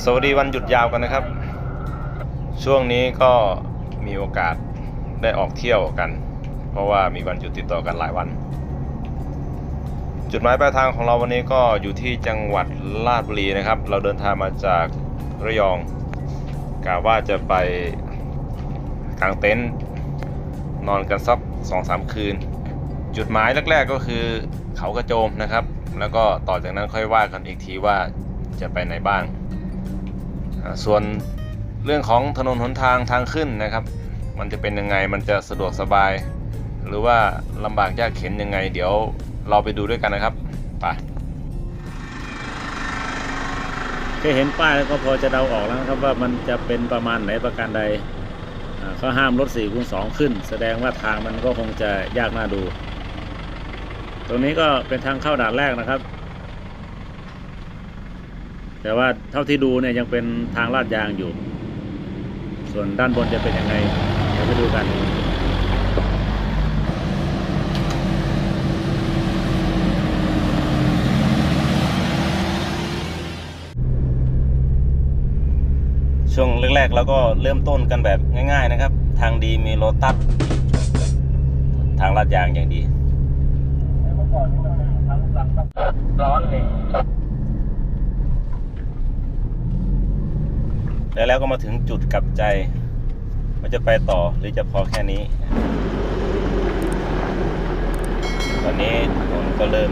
สวัสดีวันหยุดยาวกันนะครับ ช่วงนี้ก็มีโอกาสได้ออกเที่ยวกัน เพราะว่ามีวันหยุดติดต่อกันหลายวัน จุดหมายปลายทางของเราวันนี้ก็อยู่ที่จังหวัดราชบุรีนะครับ เราเดินทางมาจากระยองกะว่าจะไปกางเต็นท์นอนกันสักสองสามคืน จุดหมายแรก ๆก็คือเขากระโจมนะครับ แล้วก็ต่อจากนั้นค่อยว่ากันอีกทีว่าจะไปไหนบ้าง ส่วนเรื่องของถนนหนทางทางขึ้นนะครับ มันจะเป็นยังไงมันจะสะดวกสบาย หรือว่าลำบากยากเข็นยังไง เดี๋ยวเราไปดูด้วยกันนะครับไปแค่เห็นป้ายแล้วก็พอจะเดาออกแล้วนะครับว่ามันจะเป็นประมาณไหนประการใดเขาห้ามรถ4คูณ2ขึ้น แสดงว่าทางมันก็คงจะยากน่าดู ตรงนี้ก็เป็นทางเข้าด่านแรกนะครับ แต่ว่าเท่าที่ดูเนี่ยยังเป็นทางลาดยางอยู่ ส่วนด้านบนจะเป็นยังไง เดี๋ยวไปดูกันช่วงแรกๆเราก็เริ่มต้นกันแบบง่าย ๆนะครับ ทางดีมีโลตัสทางลาดยางอย่างดีร้อนเลย แล้วแล้วก็มาถึงจุดกลับใจว่าจะไปต่อหรือจะพอแค่นี้ ตอนนี้ถนนก็เริ่ม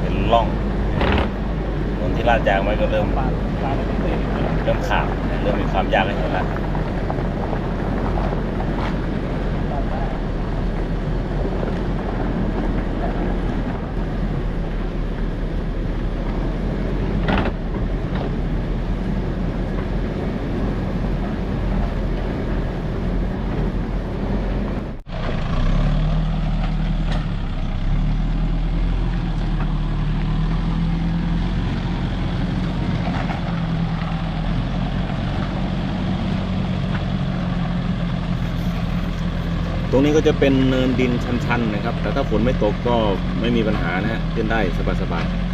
เป็นร่องถนนที่ลาดยางไว้ก็เริ่มเริ่มขาดเริ่มมีความยากให้เห็นแล้ว รงนี้ก็จะเป็นเนินดินชันๆนะครับ แต่ถ้าฝนไม่ตกก็ไม่มีปัญหานะฮะขึ้นได้สบายๆ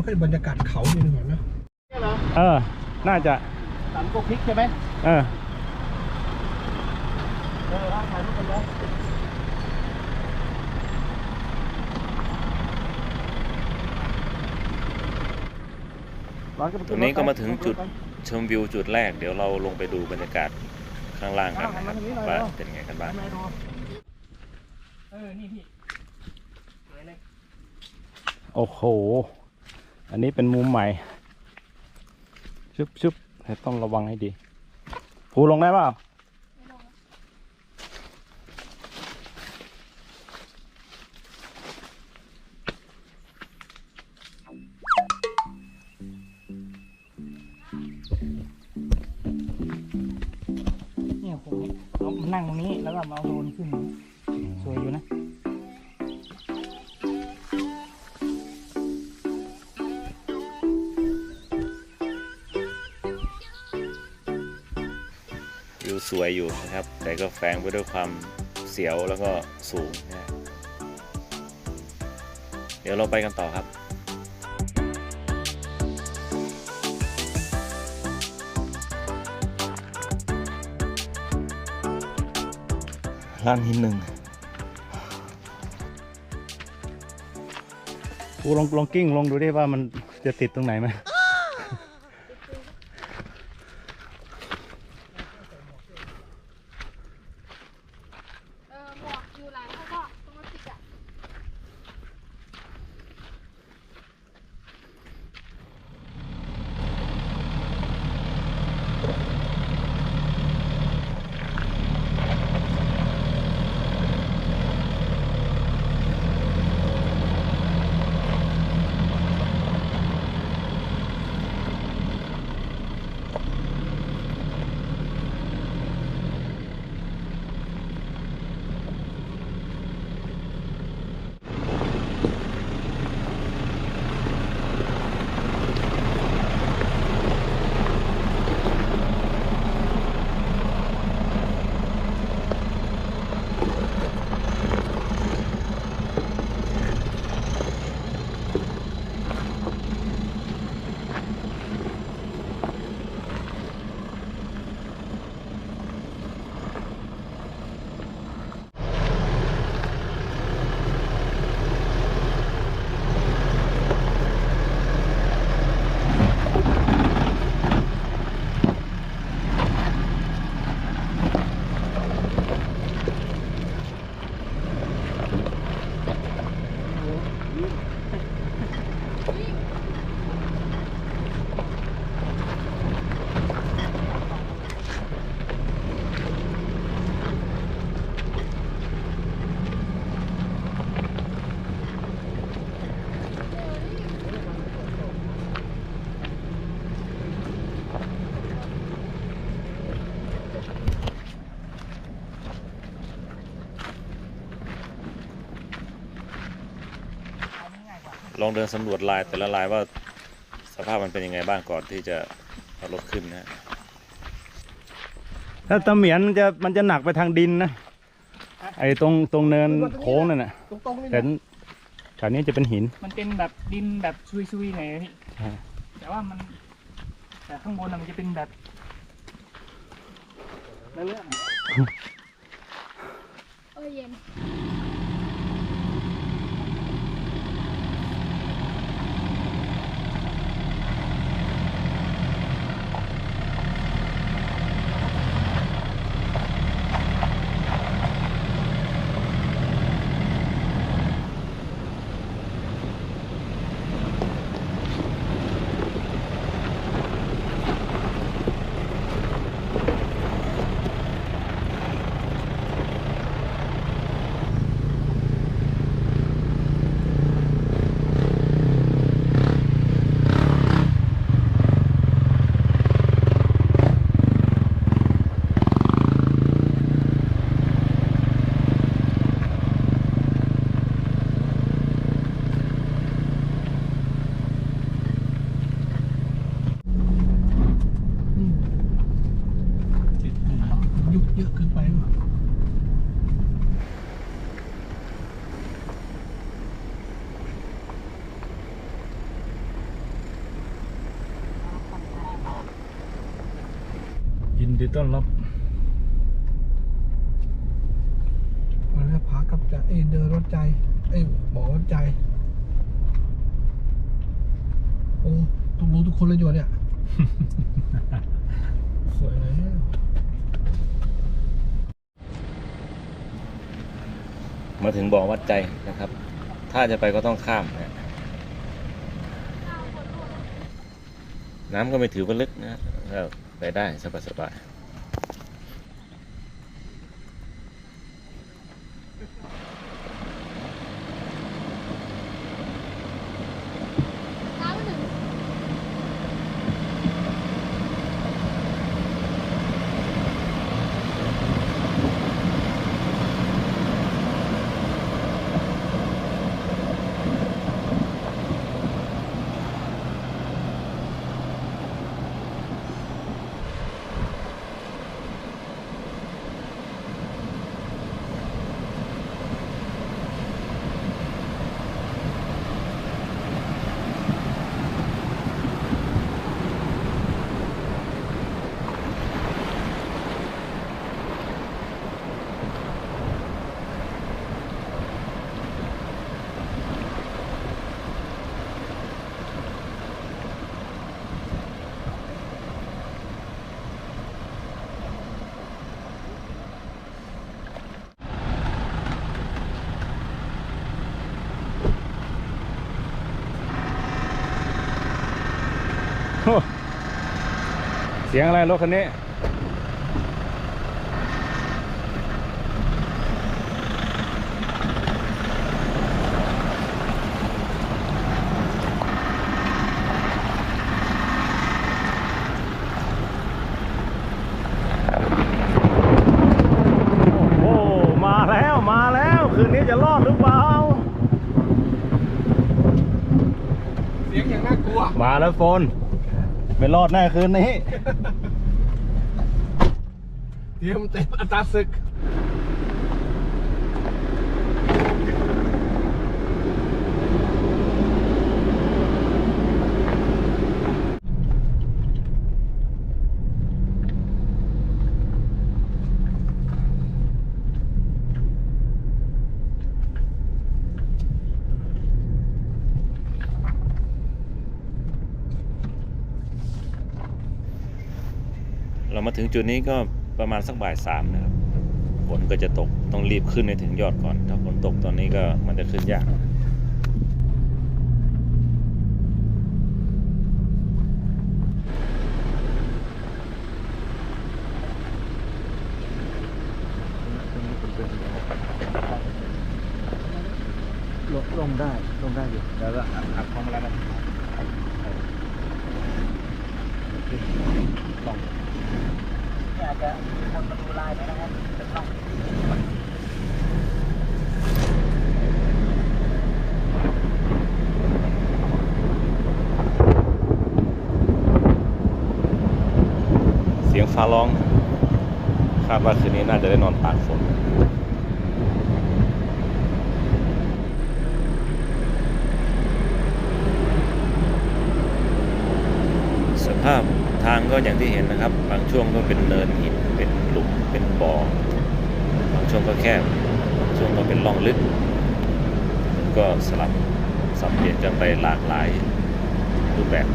มันก็เป็นบรรยากาศเขาดีเหมือนนะเออ น่าจะสันโกพริกใช่ไหมเออเออร้านขายรูปกันแล้วตรงนี้ก็มาถึงจุดชมวิวจุดแรก เดี๋ยวเราลงไปดูบรรยากาศข้างล่างกันนะครับว่าเป็นไงกันบ้างทำไมดูเออนี่พี่สวยเลยโอ้โห อันนี้เป็นมุมใหม่ชึบชึบแต่ต้องระวังให้ดีภูลงได้เปล่าเนี่ยผมนั่งตรงนี้แล้วก็มาเอาโดนขึ้นอย่างนี้สวยอยู่นะ วิวสวยอยู่นะครับ แต่ก็แฝงไปด้วยความเสียวแล้วก็สูงนะเดี๋ยวเราไปกันต่อครับร้านหินหนึ่งกูลองลองกิ้งลองดูไดิว่ามันจะติดตรงไหนไหม ลองเดินสำรวจลายแต่ละลายว่าสภาพมันเป็นยังไงบ้างก่อนที่จะเอารถขึ้นนะฮะถ้าตะเหมียนมันจะมันจะหนักไปทางดินนะ ไอ้ตรงตรงเนินโค้งนั่นน่ะ ตรงๆนี่แต่แถวนี้จะเป็นหิน มันเป็นแบบดินแบบซุยๆหน่อยนะพี่ใช่แต่ว่ามัน แต่ข้างบนน่ะมันจะเป็นแบบเรื่องๆอะเออเย็น เยอะเกินไปว่ะยินดีต้อนรับวันนี้พากับใจเอ้ยเดินรถใจ เอ้ยบอกรถใจ โอ้ทุกรู้ทุกคนเลยอยู่เนี่ย สวยเลย มาถึงบ่อวัดใจนะครับ ถ้าจะไปก็ต้องข้ามนะน้ำก็ไม่ถือว่าลึกนะก็ไปได้สบายๆ เสียงอะไรรถคันนี้ โอ้โหมาแล้วมาแล้ว คืนนี้จะรอดหรือเปล่า เสียงอย่างน่ากลัว มาแล้วโฟน ไม่รอดแน่คืนนี้ เตรียมเต็มอัตราศึก มาถึงจุดนี้ก็ประมาณสักบ่ายสามนะครับฝนก็จะตกต้องรีบขึ้นให้ถึงยอดก่อน ถ้าฝนตกตอนนี้ก็มันจะขึ้นยากลงลงได้ลงได้อยู่แล้วก็หักเข้ามาแล้วนะอ อาจจะคนมาดูลายไปนะครับเป็นร่องเสียงฟ้าร้อง คาดว่าคืนนี้น่าจะได้นอนตากฝน สภาพทาง ก็อย่างที่เห็นนะครับ บางช่วงก็เป็นเนินหินเป็นหลุมเป็นบ่อบางช่วงก็แคบบางช่วงก็เป็นร่องลึก ก็สลับสับเปลี่ยนกันไปหลากหลายรูปแบบ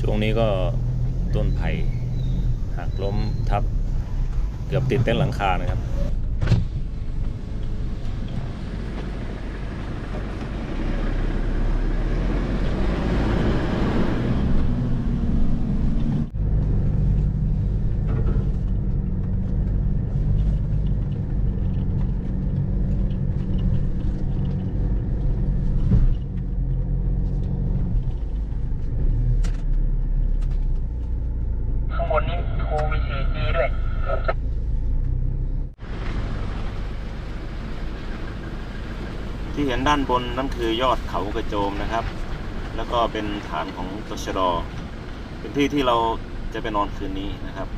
ช่วงนี้ก็ต้นไผ่หักล้มทับ เกือบ ติดเต้นท์หลังคานะครับข้างบนนี้โทรมี 4G ด้วย ที่เห็นด้านบนนั่นคือยอดเขากระโจมนะครับ แล้วก็เป็นฐานของตชดเป็นที่ที่เราจะไปนอนคืนนี้นะครับ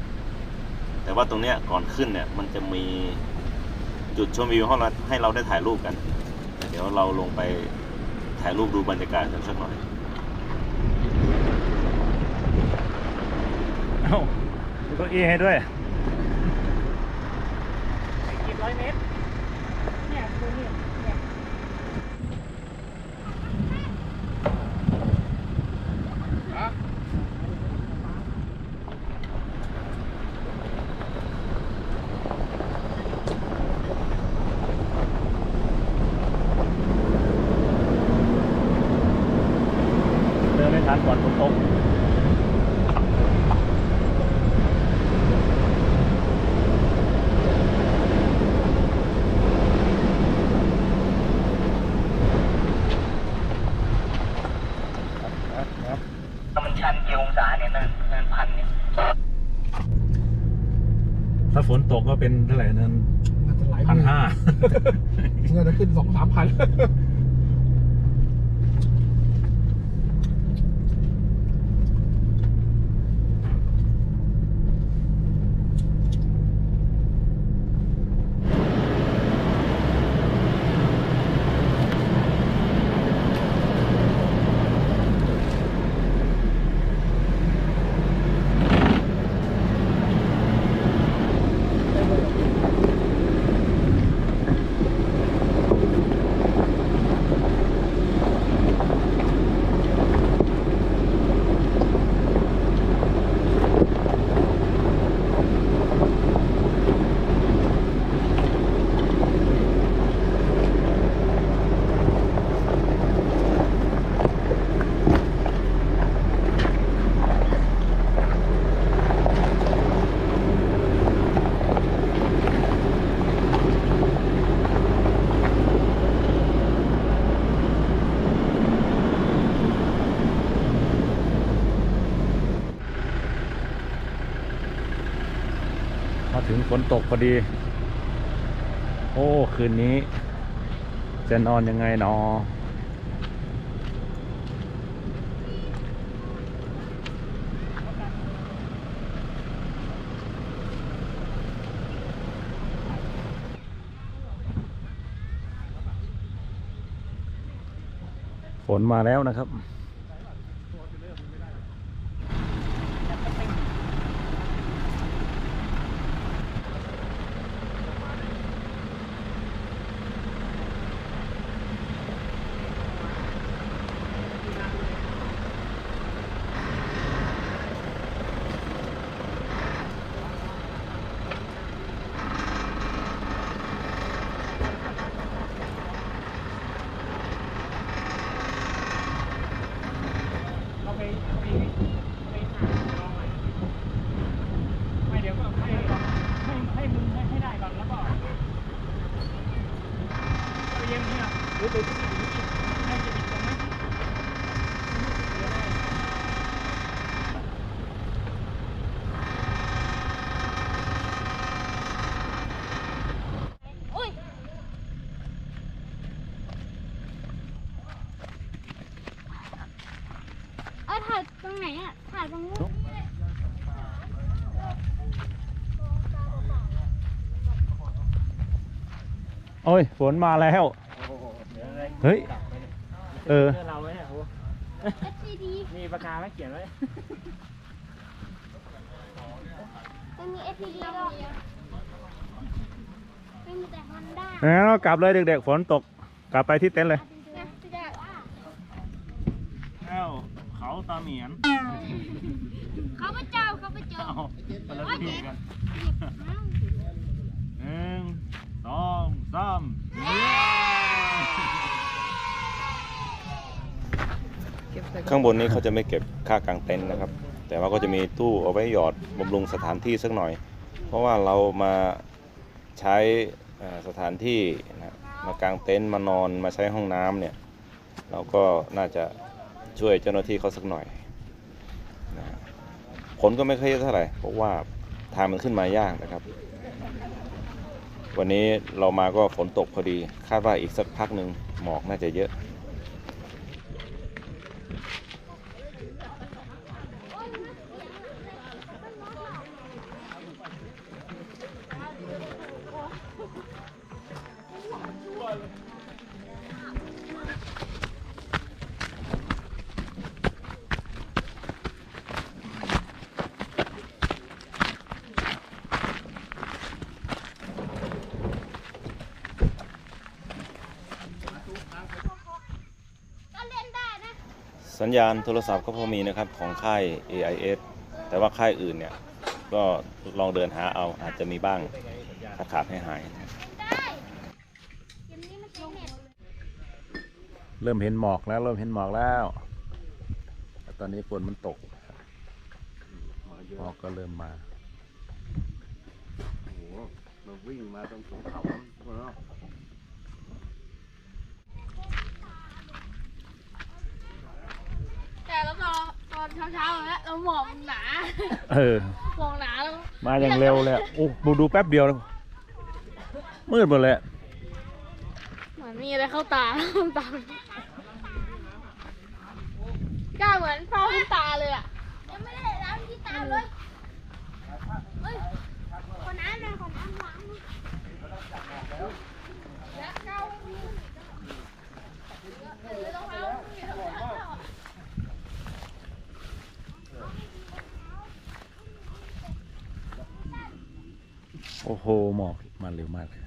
แต่ว่าตรงเนี้ยก่อนขึ้นเนี่ยมันจะมีจุดชมวิวให้เราให้เราได้ถ่ายรูปกัน เดี๋ยวเราลงไปถ่ายรูปดูบรรยากาศกันสักหน่อยเอ้ามีเก้าอี้ให้ด้วยกี่ร้อยเมตร ฝนตกพอดี โอ้ คืนนี้ จะนอนยังไงหนอฝนมาแล้วนะครับ เราไปไปไปหาลองหน่อยไม่เดี๋ยวก็ให้ให้ให้มึงให้ให้ได้ก่อนแล้วก็เอาเย็นเนี่ยหรือไปที่อื่นอีกให้จะปิดตรงนั้นเดี๋ยวได้ อุ้ยเออถ่าย ตรงไหนอะถ่ายตรงนู้นโอ้ยฝนมาแล้ว เฮ้ย เออเพื่อนเราไว้เนี่ยโอ้เอสซีดีมีปากกาไหมเขียนไว้มันมีเอสซีดีด้วยไม่มีแต่ฮอนด้างั้นเรากลับเลยเด็กๆ ฝนตก กลับไปที่เต็นท์เลย นะจะ อ้าวเขา ตาเหมียนเขาไปเจ้าเขาไปเจ้าคนละที่กันหนึ่งสองสามข้างบนนี้เขาจะไม่เก็บค่ากางเต็นท์นะครับ แต่ว่าก็จะมีตู้เอาไว้หยอดบำรุงสถานที่สักหน่อย เพราะว่าเรามาใช้เอ่อสถานที่นะมากางเต็นท์มานอนมาใช้ห้องน้ำเนี่ย เราก็น่าจะ ช่วยเจ้าหน้าที่เขาสักหน่อยนะผลก็ไม่ค่อยเยอะเท่าไหร่เพราะว่าทางมันขึ้นมายากนะครับ วันนี้เรามาก็ฝนตกพอดี คาดว่าอีกสักพักหนึ่งหมอกน่าจะเยอะ สัญญาณโทรศัพท์ก็พอมีนะครับของค่าย AIS แต่ว่าค่ายอื่นเนี่ยก็ลองเดินหาเอาอาจจะมีบ้างถ้าขาดให้หาย เริ่มเห็นหมอกแล้ว เริ่มเห็นหมอกแล้ว ตอนนี้ฝนมันตกหมอกก็เริ่มมาแต่แล้ว ตอนตอนเช้าๆแล้วเราหมอกมันหนาเออ หมอกหนาแล้วมาอย่างเร็วเลยอะโอ้ดูดูแป๊บเดียวนะมืดหมดเลยอะเหมือนมีอะไรเข้าตาเข้าตากล้าเหมือนเฝ้าขึ้นตาเลยอะยังไม่ได้ล้างที่ตาเลยเฮ้ยขอน้ำหน่อยขอน้ำล้างหน่อย โอ้โห หมอกมาเร็วมากเลย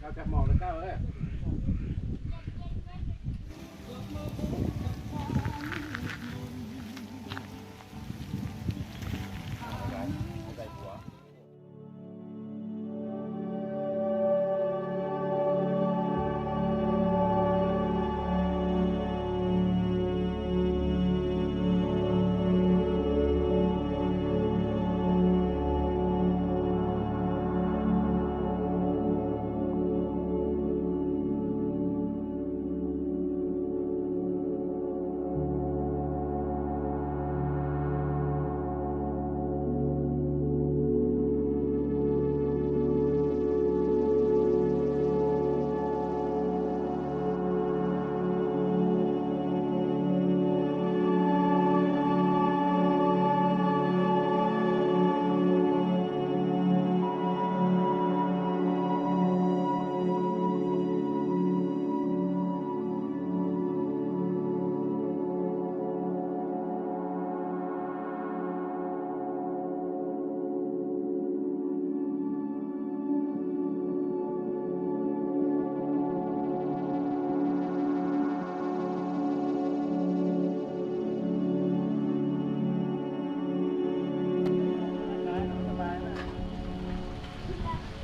เราจะหมอกแล้วก้าเอ้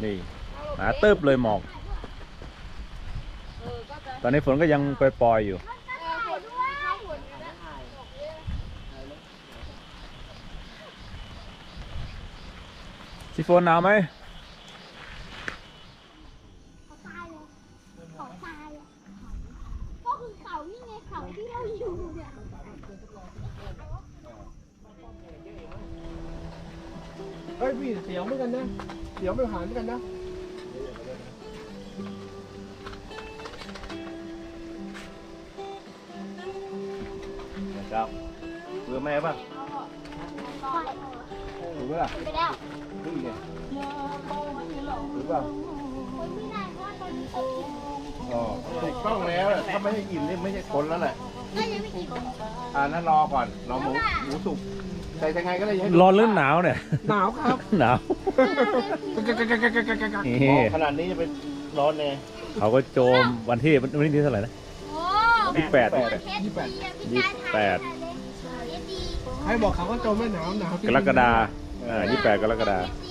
นี่หนาตึบเลยหมอก ตอนนี้ฝนก็ยังปล่อยๆอยู่เออฝนข้าวฝนอยู่นะซีโฟนหนาวไหม ป่ะคนที่ไหนว่าตอนนี้ตกอ๋อถูกต้องแล้วแหละถ้าไม่ให้กินนี่ไม่ใช่คนแล้วแหละก็ยังไม่กินอ่านั้นรอก่อนรอหมูหมูสุกใส่ยังไงก็ได้อย่าให้ร้อนหรือหนาวเนี่ย หนาวครับ หนาวนี่หมอขนาดนี้จะเป็นร้อนเลยเขาก็โจมวันที่วันนี้ที่เท่าไหร่นะโอ้ยี่สิบแปดเคสดีอะพี่กายถ่ายแปดเคสดีใครบอกเขาว่าโจมไม่หนาวหนาวกรกฎาอ่ายี่แปดกรกฎาเคสดีแล้ว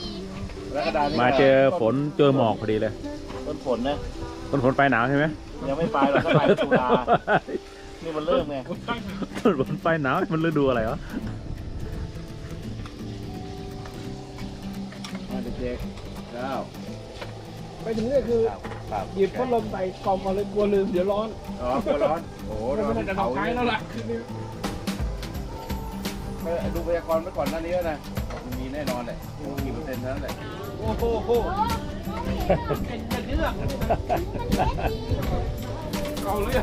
กระดาษนี่มาเจอฝนเจอหมอกพอดีเลยต้นฝนนะต้นฝนไปหนาวใช่ไหมยังไม่ไปหรอกถ้าไปตุลานี่มันเริ่มไงต้นฝนไปหนาวมันฤดูอะไรวะมาเด็กๆเก้าไปถึงนี่คือครับหยิบพัดลมใส่กล่องมาเลยกลัวลืมเดี๋ยวร้อนอ๋อกลัวร้อนโอ้โหไม่ได้จะทำไกลแล้วล่ะคืนนี้เออดูพยากรณ์ไว้ก่อนหน้านี้แล้วนะมันมี แน่นอนแหละกี่เปอร์เซ็นต์เท่านั้นแหละโอ้โหโอ้โหโอ้มองไม่เห็นหรอกเป็นจะเลือกมันเคสดีเก่าเลย